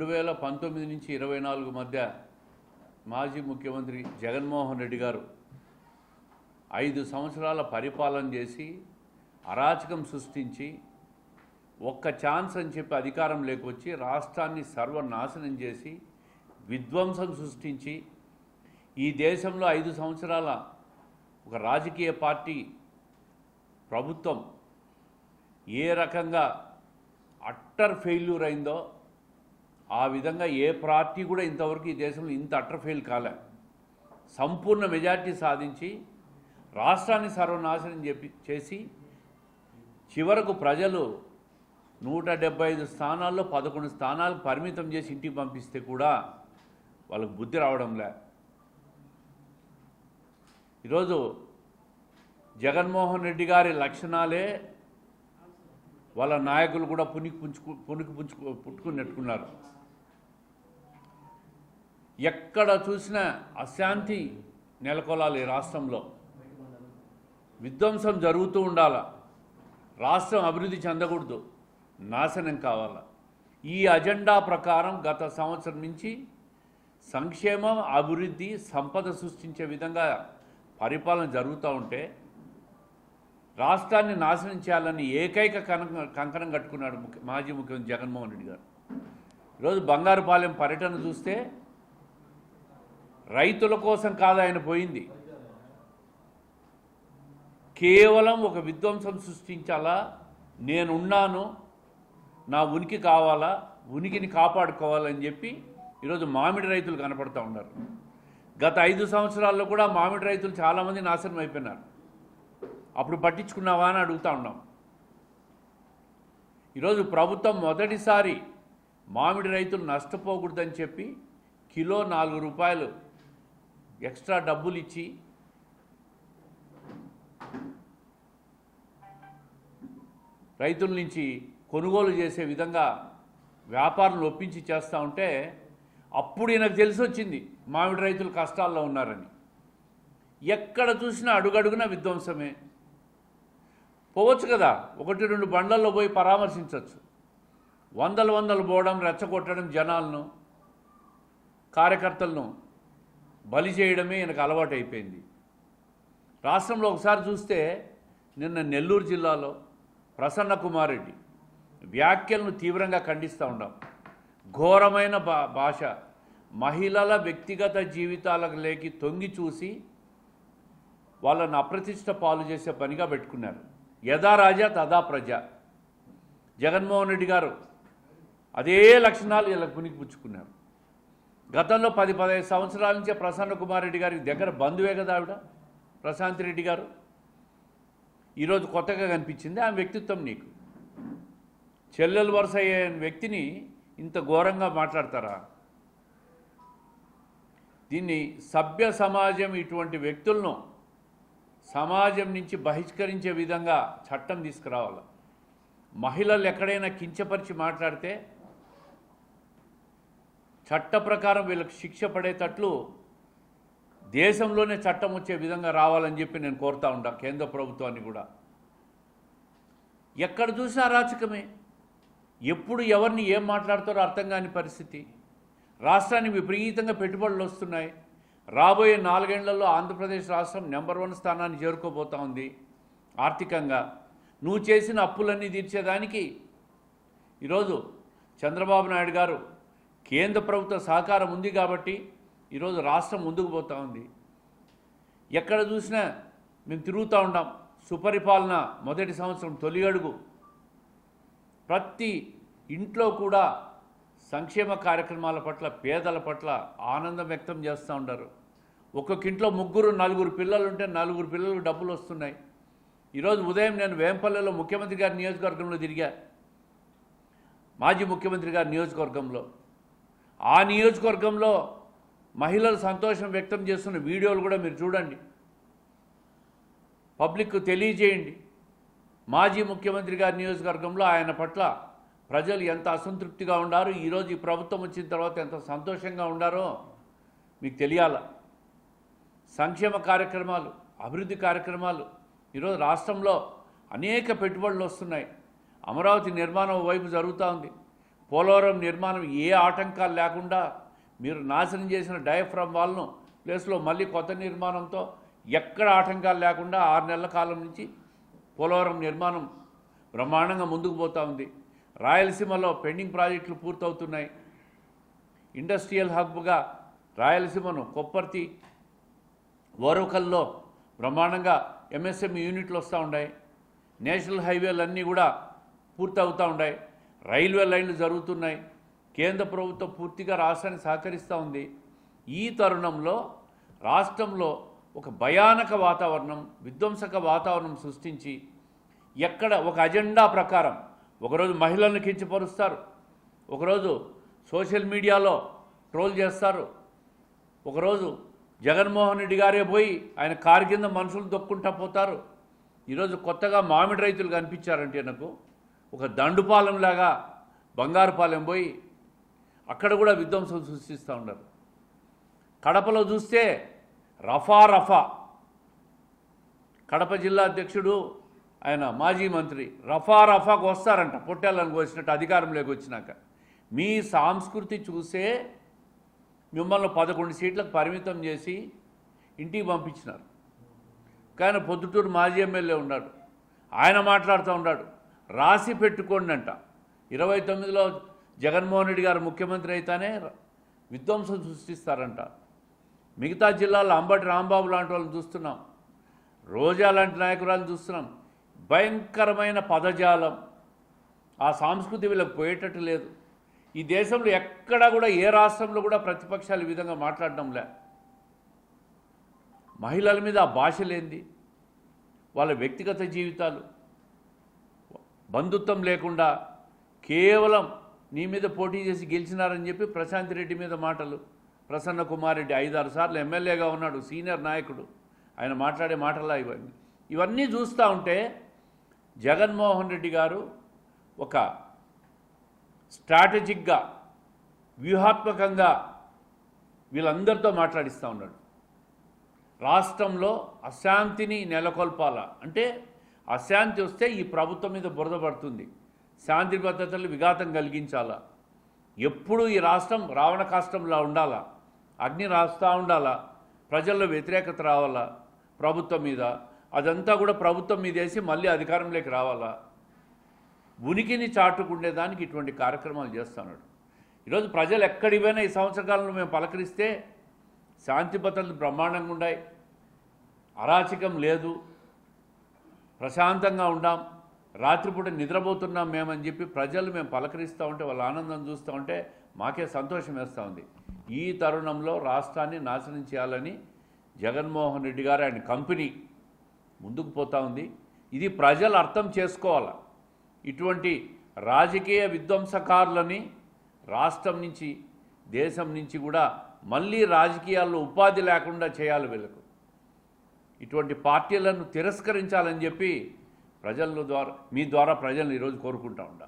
రెండు వేల పంతొమ్మిది నుంచి ఇరవై నాలుగు మధ్య మాజీ ముఖ్యమంత్రి జగన్మోహన్ రెడ్డి గారు ఐదు సంవత్సరాల పరిపాలన చేసి అరాచకం సృష్టించి ఒక్క ఛాన్స్ అని చెప్పి అధికారం లేకొచ్చి రాష్ట్రాన్ని సర్వనాశనం చేసి విధ్వంసం సృష్టించి ఈ దేశంలో ఐదు సంవత్సరాల ఒక రాజకీయ పార్టీ ప్రభుత్వం ఏ రకంగా అట్టర్ ఫెయిల్యూర్ అయిందో ఆ విధంగా ఏ పార్టీ కూడా ఇంతవరకు ఈ దేశంలో ఇంత అట్టర్ ఫెయిల్ కాలే. సంపూర్ణ మెజార్టీ సాధించి రాష్ట్రాన్ని సర్వనాశనం చెప్పి చేసి చివరకు ప్రజలు నూట డెబ్బై ఐదు స్థానాల్లో పదకొండు స్థానాలు పరిమితం చేసి ఇంటికి పంపిస్తే కూడా వాళ్ళకు బుద్ధి రావడంలే ఈరోజు జగన్మోహన్ రెడ్డి గారి లక్షణాలే వాళ్ళ నాయకులు కూడా పునికి పుంచుకు పునికి పుంచుకు పుట్టుకుని నెట్టుకున్నారు. ఎక్కడ చూసినా అశాంతి నెలకొలాలి రాష్ట్రంలో. విధ్వంసం జరుగుతూ ఉండాల. రాష్ట్రం అభివృద్ధి చెందకూడదు. నాశనం కావాల. ఈ అజెండా ప్రకారం గత సంవత్సరం నుంచి సంక్షేమం అభివృద్ధి సంపద సృష్టించే విధంగా పరిపాలన జరుగుతూ ఉంటే రాష్ట్రాన్ని నాశనం చేయాలని ఏకైక కన కంకణం కట్టుకున్నాడు ముఖ్య మాజీ ముఖ్యమంత్రి జగన్మోహన్ రెడ్డి గారు. ఈరోజు బంగారుపాలెం పర్యటన చూస్తే రైతుల కోసం కాదు ఆయన పోయింది. కేవలం ఒక విధ్వంసం సృష్టించాలా? నేనున్నాను నా ఉనికి కావాలా? ఉనికిని కాపాడుకోవాలని చెప్పి ఈరోజు మామిడి రైతులు కనపడుతూ ఉన్నారు. గత ఐదు సంవత్సరాల్లో కూడా మామిడి రైతులు చాలామంది నాశనం అయిపోయినారు. అప్పుడు పట్టించుకున్నావా అని అడుగుతా ఉన్నాం. ఈరోజు ప్రభుత్వం మొదటిసారి మామిడి రైతులు నష్టపోకూడదని చెప్పి కిలో నాలుగు రూపాయలు ఎక్స్ట్రా డబ్బులు ఇచ్చి రైతుల నుంచి కొనుగోలు చేసే విధంగా వ్యాపారులను ఒప్పించి చేస్తూ ఉంటే అప్పుడు ఈయనకు తెలిసి వచ్చింది మామిడి రైతులు కష్టాల్లో ఉన్నారని. ఎక్కడ చూసినా అడుగడుగున విధ్వంసమే. పోవచ్చు కదా ఒకటి రెండు బండ్లలో పోయి పరామర్శించవచ్చు వందలు వందలు పోవడం రెచ్చగొట్టడం జనాలను కార్యకర్తలను బలి చేయడమే ఈయనకు అలవాటు అయిపోయింది రాష్ట్రంలో ఒకసారి చూస్తే నిన్న నెల్లూరు జిల్లాలో ప్రసన్న కుమారెడ్డి వ్యాఖ్యలను తీవ్రంగా ఖండిస్తూ ఉన్నాం. ఘోరమైన భా భాష. మహిళల వ్యక్తిగత జీవితాలకు లేకి తొంగి చూసి వాళ్ళని అప్రతిష్ట పాలు చేసే పనిగా పెట్టుకున్నారు. యథా రాజా తదా ప్రజ. జగన్మోహన్ రెడ్డి గారు అదే లక్షణాలు వీళ్ళకి పునికి పుచ్చుకున్నారు. గతంలో పది పదహైదు సంవత్సరాల నుంచే ప్రసన్న కుమార్ రెడ్డి గారికి దగ్గర బంధువే కదా ఆవిడ ప్రశాంత్ రెడ్డి గారు. ఈరోజు కొత్తగా కనిపించింది ఆమె వ్యక్తిత్వం నీకు. చెల్లెలు వరుస అయ్యే వ్యక్తిని ఇంత ఘోరంగా మాట్లాడతారా? దీన్ని సభ్య సమాజం ఇటువంటి వ్యక్తులను సమాజం నుంచి బహిష్కరించే విధంగా చట్టం తీసుకురావాలి? మహిళలు ఎక్కడైనా కించపరిచి మాట్లాడితే చట్ట ప్రకారం వీళ్ళకి శిక్ష పడేటట్లు దేశంలోనే చట్టం వచ్చే విధంగా రావాలని చెప్పి నేను కోరుతా ఉంటా కేంద్ర ప్రభుత్వాన్ని కూడా. ఎక్కడ చూసినా అరాచకమే. ఎప్పుడు ఎవరిని ఏం మాట్లాడతారో అర్థం కాని పరిస్థితి. రాష్ట్రానికి విపరీతంగా పెట్టుబడులు వస్తున్నాయి. రాబోయే నాలుగేళ్ళలో ఆంధ్రప్రదేశ్ రాష్ట్రం నెంబర్ వన్ స్థానాన్ని చేరుకోబోతా ఉంది. ఆర్థికంగా నువ్వు చేసిన అప్పులన్నీ తీర్చేదానికి ఈరోజు చంద్రబాబు నాయుడు గారు కేంద్ర ప్రభుత్వ సహకారం ఉంది కాబట్టి ఈరోజు రాష్ట్రం ముందుకు పోతూ ఉంది. ఎక్కడ చూసినా మేము తిరుగుతూ ఉంటాం సుపరిపాలన మొదటి సంవత్సరం తొలి అడుగు. ప్రతి ఇంట్లో కూడా సంక్షేమ కార్యక్రమాల పట్ల పేదల పట్ల ఆనందం వ్యక్తం చేస్తూ ఉంటారు ఒక్కొక్క ఇంట్లో ముగ్గురు నలుగురు పిల్లలు ఉంటే నలుగురు పిల్లలకు డబ్బులు వస్తున్నాయి. ఈరోజు ఉదయం నేను వేంపల్లెలో ముఖ్యమంత్రి గారి నియోజకవర్గంలో తిరిగా. మాజీ ముఖ్యమంత్రి గారి నియోజకవర్గంలో. ఆ నియోజకవర్గంలో మహిళలు సంతోషం వ్యక్తం చేస్తున్న వీడియోలు కూడా మీరు చూడండి. పబ్లిక్ తెలియజేయండి. మాజీ ముఖ్యమంత్రి గారి నియోజకవర్గంలో ఆయన పట్ల ప్రజలు ఎంత అసంతృప్తిగా ఉండారో ఈరోజు ఈ ప్రభుత్వం వచ్చిన తర్వాత ఎంత సంతోషంగా ఉండారో మీకు తెలియాల. సంక్షేమ కార్యక్రమాలు అభివృద్ధి కార్యక్రమాలు ఈరోజు రాష్ట్రంలో అనేక పెట్టుబడులు వస్తున్నాయి. అమరావతి నిర్మాణం వైపు జరుగుతూ ఉంది. పోలవరం నిర్మాణం ఏ ఆటంకాలు లేకుండా మీరు నాశనం చేసిన డయఫ్రమ్ వాల్ను ప్లేస్లో మళ్ళీ కొత్త నిర్మాణంతో ఎక్కడ ఆటంకాలు లేకుండా ఆరు నెలల కాలం నుంచి పోలవరం నిర్మాణం బ్రహ్మాండంగా ముందుకు పోతూ ఉంది. రాయలసీమలో పెండింగ్ ప్రాజెక్టులు పూర్తవుతున్నాయి. ఇండస్ట్రియల్ హబ్గా రాయలసీమను కొప్పర్తి వరుకల్లో బ్రహ్మాండంగా ఎంఎస్ఎంఈ యూనిట్లు వస్తూ ఉన్నాయి. నేషనల్ హైవేలు అన్నీ కూడా పూర్తవుతూ ఉన్నాయి. రైల్వే లైన్లు జరుగుతున్నాయి. కేంద్ర ప్రభుత్వం పూర్తిగా రాష్ట్రాన్ని సహకరిస్తూ ఉంది. ఈ తరుణంలో రాష్ట్రంలో ఒక భయానక వాతావరణం విధ్వంసక వాతావరణం సృష్టించి ఎక్కడ ఒక అజెండా ప్రకారం ఒకరోజు మహిళలను కించపరుస్తారు. ఒకరోజు సోషల్ మీడియాలో ట్రోల్ చేస్తారు. ఒకరోజు జగన్మోహన్ రెడ్డి గారే పోయి ఆయన కారు కింద మనుషులు దొక్కుంటా పోతారు. ఈరోజు కొత్తగా మామిడి రైతులు కనిపించారంటే నాకు ఒక దండుపాలెంలాగా బంగారుపాలెం పోయి అక్కడ కూడా విధ్వంసం సృష్టిస్తూ ఉన్నారు. కడపలో చూస్తే రఫా రఫా. కడప జిల్లా అధ్యక్షుడు ఆయన మాజీ మంత్రి రఫా రఫాకు వస్తారంట. పొట్టేళ్ళని కోసినట్టు అధికారంలోకి వచ్చినాక. మీ సంస్కృతి చూసే మిమ్మల్ని పదకొండు సీట్లకు పరిమితం చేసి ఇంటికి పంపించినారు. కానీ పొద్దుటూరు మాజీ ఎమ్మెల్యే ఉన్నాడు. ఆయన మాట్లాడుతూ ఉన్నాడు. రాసి పెట్టుకోండి అంట. ఇరవై తొమ్మిదిలో జగన్మోహన్ రెడ్డి గారు ముఖ్యమంత్రి అయితేనే విధ్వంసం సృష్టిస్తారంట. మిగతా జిల్లాల్లో అంబటి రాంబాబు లాంటి వాళ్ళని చూస్తున్నాం. రోజా లాంటి నాయకురాలు చూస్తున్నాం. భయంకరమైన పదజాలం. ఆ సంస్కృతి వీళ్ళకి పోయేటట్టు లేదు. ఈ దేశంలో ఎక్కడా కూడా ఏ రాష్ట్రంలో కూడా ప్రతిపక్షాలు ఈ విధంగా మాట్లాడడంలే మహిళల మీద ఆ భాష లేనిది వాళ్ళ వ్యక్తిగత జీవితాలు. బంధుత్వం లేకుండా కేవలం నీ మీద పోటీ చేసి గెలిచినారని చెప్పి ప్రశాంత్ రెడ్డి మీద మాటలు. ప్రసన్న కుమార్ రెడ్డి ఐదారు సార్లు ఎమ్మెల్యేగా ఉన్నాడు సీనియర్ నాయకుడు. ఆయన మాట్లాడే మాటలా ఇవన్నీ. ఇవన్నీ చూస్తూ ఉంటే జగన్మోహన్ రెడ్డి గారు ఒక స్ట్రాటజిక్గా వ్యూహాత్మకంగా వీళ్ళందరితో మాట్లాడిస్తూ ఉన్నాడు. రాష్ట్రంలో అశాంతిని నెలకొల్పాల? అంటే అశాంతి వస్తే ఈ ప్రభుత్వం మీద బురద పడుతుంది. శాంతి భద్రతలు విఘాతం కలిగించాలా? ఎప్పుడు ఈ రాష్ట్రం రావణ కాష్టంలా ఉండాలా? అగ్ని రాస్తూ ఉండాలా? ప్రజల్లో వ్యతిరేకత రావాలా? ప్రభుత్వం మీద అదంతా కూడా ప్రభుత్వం మీద వేసి మళ్ళీ అధికారంలోకి రావాలా? ఉనికిని చాటుకుండేదానికి ఇటువంటి కార్యక్రమాలు చేస్తున్నాడు ఈరోజు ప్రజలు ఎక్కడికి పోయినా ఈ సంవత్సర కాలంలో మేము పలకరిస్తే శాంతి భద్రతలు బ్రహ్మాండంగా ఉన్నాయి అరాచకం లేదు. ప్రశాంతంగా ఉండాం. రాత్రిపూట నిద్రపోతున్నాం మేమని చెప్పి ప్రజలు మేము పలకరిస్తూ ఉంటే వాళ్ళ ఆనందం చూస్తూ ఉంటే మాకే సంతోషం వేస్తూ ఉంది. ఈ తరుణంలో రాష్ట్రాన్ని నాశనం చేయాలని జగన్మోహన్ రెడ్డి గారు ఆయన కంపెనీ ముందుకు పోతూ ఉంది. ఇది ప్రజలు అర్థం చేసుకోవాలి? ఇటువంటి రాజకీయ విధ్వంసకారులని రాష్ట్రం నుంచి దేశం నుంచి కూడా మళ్ళీ రాజకీయాల్లో ఉపాధి లేకుండా చేయాలి వీళ్ళకు. ఇటువంటి పార్టీలను తిరస్కరించాలని చెప్పి ప్రజల ద్వారా మీ ద్వారా ప్రజలను ఈరోజు కోరుకుంటా ఉంటా